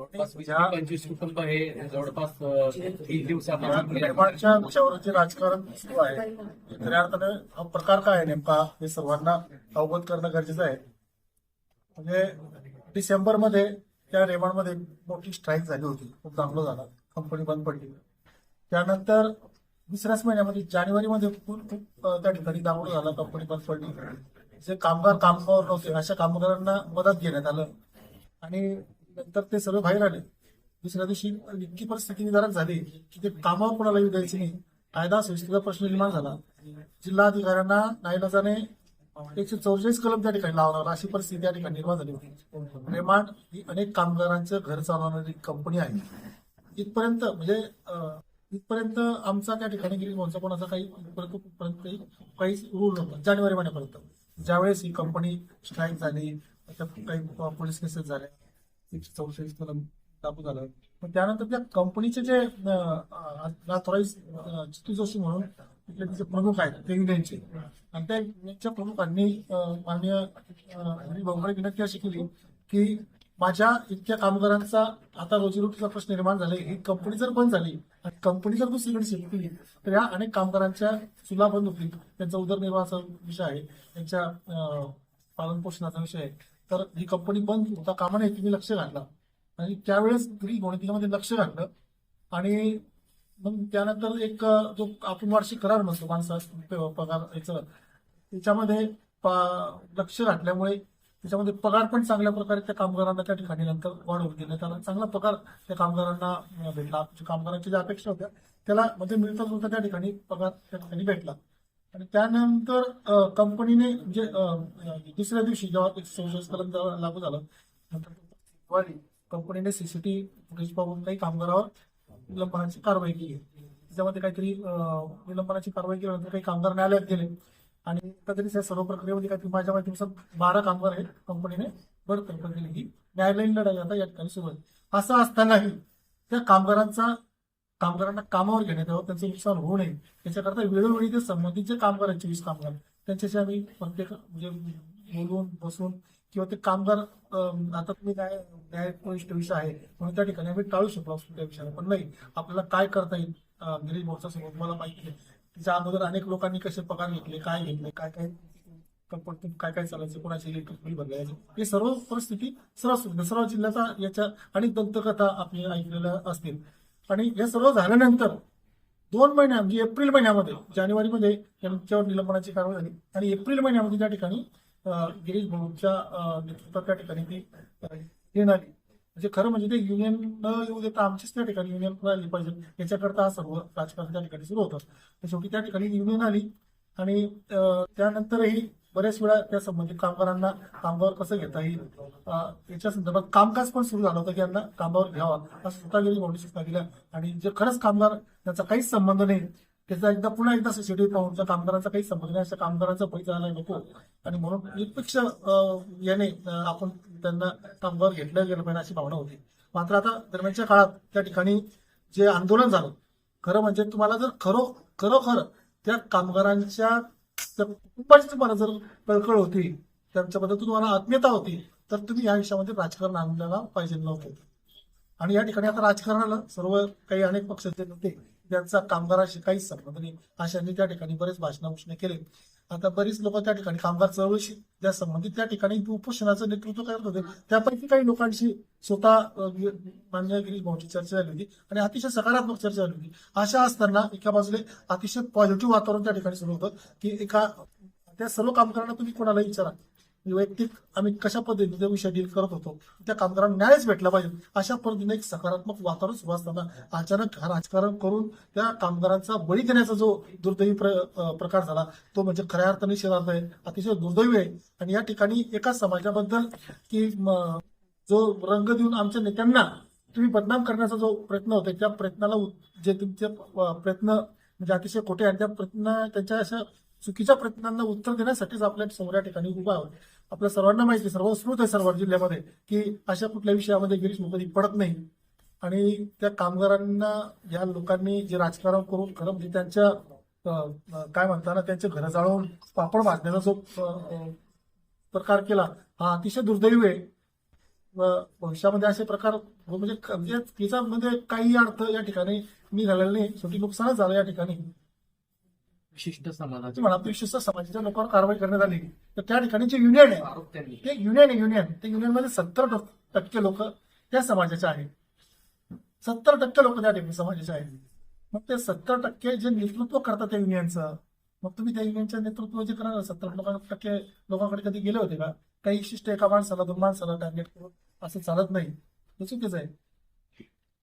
जवळपास वीस ते पंचवीस कुटुंब हे जवळपास तीन दिवसापासून निर्माणच्या विषयावर जे राजकारण सुरू आहे. खऱ्या अर्थाने हा प्रकार काय आहे नेमका हे सर्वांना अवगत करणं गरजेचं आहे. म्हणजे डिसेंबरमध्ये त्या रेमांडमध्ये मोठी स्ट्राईक झाली होती. खूप चांगलं झालं. कंपनी बंद पडली. त्यानंतर दुसऱ्याच महिन्यामध्ये जानेवारीमध्ये खूप त्या ठिकाणी दाखवलं झालं. कंपनी बंद पडली. जे कामगार कामावर नव्हते अशा कामगारांना मदत घेण्यात आलं. आणि नंतर ते सर्व बाहेर आले. दुसऱ्या दिवशी इतकी परिस्थिती निर्धारण झाली की ते कामावर कोणाला येऊ द्यायचे नाही. कायदा सुव्यवस्थेचा प्रश्न निर्माण झाला. जिल्हाधिकाऱ्यांना नाईलाजाने एकशे चौवेचाळीस कलम त्या ठिकाणी लावणार अशी परिस्थिती त्या ठिकाणी निर्माण झाली होती. रेमांड ही अनेक कामगारांचं घर चालवणारी कंपनी आहे. इथपर्यंत म्हणजे इथपर्यंत आमचा त्या ठिकाणी गेली भाऊचा कोणाचा काही इथपर्यंत काही काहीच रूल नव्हता. जानेवारी महिन्यापर्यंत. ज्यावेळेस ही कंपनी स्ट्राईक झाली काही पोलीस केसेस झाल्या एकशे चौसष्ट कलम लागू झालं. पण त्यानंतर त्या कंपनीचे जे ऑथॉराईज चितू जोशी म्हणून तिथले तिचे प्रमुख आहेत ते युनियनचे आणि त्या प्रमुखांनी माननीय हरी भाऊकडे विनंती अशी केली की माझ्या इतक्या कामगारांचा आता रोजीरोटीचा प्रश्न निर्माण झाला ही कंपनी जर बंद झाली आणि कंपनी जर दुसरीकडे शिफ्ट केली तर या अनेक कामगारांच्या चुला बंद होतील. त्यांचा उदरनिर्वाहाचा विषय आहे. त्यांच्या पालन पालनपोषणाचा विषय आहे. तर ही कंपनी बंद होता कामा नये तिने लक्ष घातलं. आणि त्यावेळेस तरी गणितीमध्ये म्हणजे लक्ष घातलं. आणि मग त्यानंतर एक जो आपण वार्षिक करार म्हणतो माणसा पगार याचं त्याच्यामध्ये लक्ष घातल्यामुळे त्याच्यामध्ये पगार पण चांगल्या प्रकारे त्या कामगारांना त्या ठिकाणी नंतर वाढवून दिले. त्याला चांगला पगार त्या कामगारांना भेटला. कामगारांच्या ज्या अपेक्षा होत्या त्याला म्हणजे मिळता जुळता त्या ठिकाणी पगार त्या ठिकाणी भेटला. आणि त्यानंतर कंपनीने म्हणजे दुसऱ्या दिवशी जेव्हा एकशे कलम जेव्हा लागू झालं नंतर दिवाळी कंपनीने सीसीटीव्ही फुटेज पाहून काही कामगारावर निलंबनाची कारवाई केली. त्याच्यामध्ये काहीतरी विलंबनाची निलंबनाची कारवाई केल्यानंतर काही कामगार न्यायालयात गेले. आणि एकंदरीत या सर्व प्रक्रियेमध्ये काहीतरी माझ्या माहितीनुसार बारा कामगार आहेत कंपनीने बडतर्फ केली. ही न्यायालयीन लढाई आता या ठिकाणी सुरू आहे. असं असतानाही त्या कामगारांचा कामगारांना कामावर घेण्यात यावं त्यांचं नुकसान होऊ नये. याच्याकरता वेळोवेळी ते संबंधित जे कामगार आहेत चोवीस कामगार. त्यांच्याशी आम्ही प्रत्येक म्हणजे बोलून बसून किंवा ते कामगार आता तुम्ही काय न्यायनिष्ठ विषय आहे म्हणून त्या ठिकाणी आम्ही टाळू शकलो असतो त्या विषयाला. पण नाही आपल्याला काय करता येईल गिरीश मोर्चासोबत मला माहिती आहे. त्याच्या अगोदर अनेक लोकांनी कसे पगार घेतले काय घेतले काय काय कंपनीतून काय काय चालायचं कोणाचे इलेक्ट्रिक बिल भरले हे सर्व परिस्थिती सर्व सर्व जिल्ह्याचा याच्या अनेक दंतकथा आपल्याला ऐकलेल्या असतील. आणि हे सर्व झाल्यानंतर दोन महिन्या म्हणजे एप्रिल महिन्यामध्ये जानेवारीमध्ये त्यांच्यावर निलंबनाची कारवाई झाली. आणि एप्रिल महिन्यामध्ये त्या ठिकाणी गिरीश भाऊच्या नेतृत्वात त्या ठिकाणी ती अं, आली म्हणजे खरं म्हणजे ते युनियन न येऊ देता आमचीच त्या ठिकाणी युनियन आली पाहिजे. याच्याकरता हा सर्व राजकारण त्या ठिकाणी सुरू होतं. शेवटी त्या ठिकाणी युनियन आली आणि त्यानंतरही बऱ्याच वेळा त्या संबंधित म्हणजे कामगारांना कामावर कसं घेता येईल याच्या संदर्भात कामकाज पण सुरू झालं होतं की यांना कामावर घ्यावा. असं स्वतः गेली भाऊनी सूचना दिल्या आणि जे खरंच कामगार त्याचा काहीच संबंध नाही. त्याचा एकदा पुन्हा एकदा सीसीटीव्ही पाहूनचा कामगारांचा काही संबंध नाही. अशा कामगारांचा बळी जायला नको. आणि म्हणून निरपेक्ष याने आपण त्यांना कामगार घेतलं गेलं पाहिजे अशी भावना होती. मात्र आता दरम्यानच्या काळात त्या ठिकाणी जे आंदोलन झालं खरं म्हणजे तुम्हाला जर खरो खरोखर त्या कामगारांच्या त्या कुटुंबाची तुम्हाला जर कळकळ होती त्यांच्याबद्दल तुम्हाला आत्मीयता होती तर तुम्ही या विषयामध्ये राजकारण आणलेला पाहिजे नव्हते. आणि या ठिकाणी आता राजकारणाला सर्व काही अनेक पक्षाचे नेते त्यांचा कामगाराशी काहीच संबंध नाही अशांनी त्या ठिकाणी बरेच भाषण केले. आता बरीच लोक त्या ठिकाणी कामगार चळवळीशी त्या संबंधित त्या ठिकाणी उपोषणाचं नेतृत्व करत होते. त्यापैकी काही लोकांशी स्वतः मान्य गिरीश भाऊची चर्चा झाली होती आणि अतिशय सकारात्मक चर्चा झाली होती. अशा असताना एका बाजूला अतिशय पॉझिटिव्ह वातावरण त्या ठिकाणी सुरू होतं की एका त्या सर्व कामगारांना तुम्ही कोणाला विचारा. वैयक्तिक आम्ही कशा पद्धतीने विषय डील करत होतो त्या कामगारांना न्यायच भेटला पाहिजे. अशा पद्धतीने एक सकारात्मक वातावरण सुरू असताना अचानक राजकारण करून त्या कामगारांचा बळी देण्याचा जो दुर्दैवी प्र, प्रकार झाला तो म्हणजे खऱ्या अर्थाने शेजारत आहे अतिशय दुर्दैवी आहे. आणि या ठिकाणी एका समाजाबद्दल की जो रंग देऊन आमच्या नेत्यांना तुम्ही बदनाम करण्याचा जो प्रयत्न होता त्या प्रयत्नाला जे तुमचे प्रयत्न म्हणजे अतिशय खोटे आणि त्या प्रयत्न त्यांच्या अशा चुकीच्या प्रयत्नांना उत्तर देण्यासाठीच आपल्यासमोर या ठिकाणी उभा आहोत. आपल्या सर्वांना माहिती आहे, सर्वस्कृत आहे सर्व जिल्ह्यामध्ये की अशा कुठल्या विषयामध्ये गिरीश मुखर्जी पडत नाही. आणि त्या कामगारांना या लोकांनी जे राजकारण करून खरं म्हणजे त्यांच्या काय म्हणताना त्यांचे घर जाळून पापड भाजण्याचा जो प्रकार केला हा अतिशय दुर्दैवी आहे. भविष्यामध्ये असे प्रकार म्हणजे म्हणजे तिचा म्हणजे काही अर्थ या ठिकाणी निघालेला नाही. शेवटी नुकसानच झालं या ठिकाणी. विशिष्ट समाजाचे ते म्हणा विशिष्ट समाजाच्या लोकांवर कारवाई करण्यात आली. तर त्या ठिकाणी जे युनियन आहे ते युनियन आहे युनियन ते युनियनमध्ये सत्तर टक्के लोक त्या समाजाचे आहेत. सत्तर टक्के लोक त्या ठिकाणी समाजाचे आहेत. मग ते सत्तर टक्के जे नेतृत्व करतात त्या युनियनचं मग तुम्ही त्या युनियनचं नेतृत्व जे करणार सत्तर लोकां टक्के लोकांकडे कधी गेले होते का? काही विशिष्ट एका माणसाला दोन माणसाला टार्गेट करून असं चालत नाही. हे चुकीचं आहे.